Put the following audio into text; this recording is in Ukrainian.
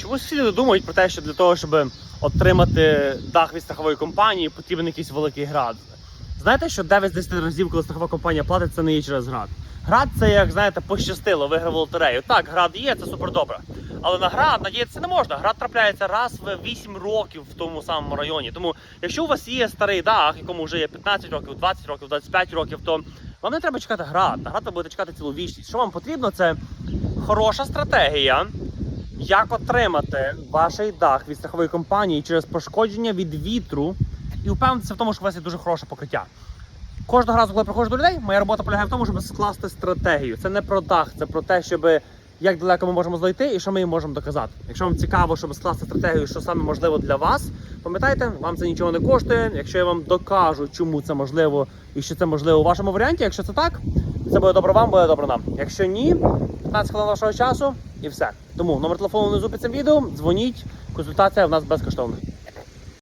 Чому сусіди не думають про те, що для того, щоб отримати дах від страхової компанії, потрібен якийсь великий град? Знаєте, що 9 з 10 разів, коли страхова компанія платить, це не є через град. Град це як знаєте, пощастило, виграв лотерею. Так, град є, це супер добре. Але на град надіятися не можна. Град трапляється раз в 8 років в тому самому районі. Тому, якщо у вас є старий дах, якому вже є 15 років, 20 років, 25 років, то вам не треба чекати град. На град ви будете чекати цілу вічність. Що вам потрібно, це хороша стратегія, як отримати ваш дах від страхової компанії через пошкодження від вітру і впевнитися в тому, що у вас є дуже хороше покриття. Кожного разу, коли приходжу до людей, моя робота полягає в тому, щоб скласти стратегію. Це не про дах, це про те, щоб як далеко ми можемо зайти і що ми їм можемо доказати. Якщо вам цікаво, щоб скласти стратегію, що саме можливо для вас, пам'ятайте, вам це нічого не коштує. Якщо я вам докажу, чому це можливо і що це можливо у вашому варіанті, якщо це так, це буде добре вам, буде добре нам. Якщо ні, 15 хвилин вашого часу і все. Тому номер телефону внизу під цим відео. Дзвоніть, консультація в нас безкоштовна.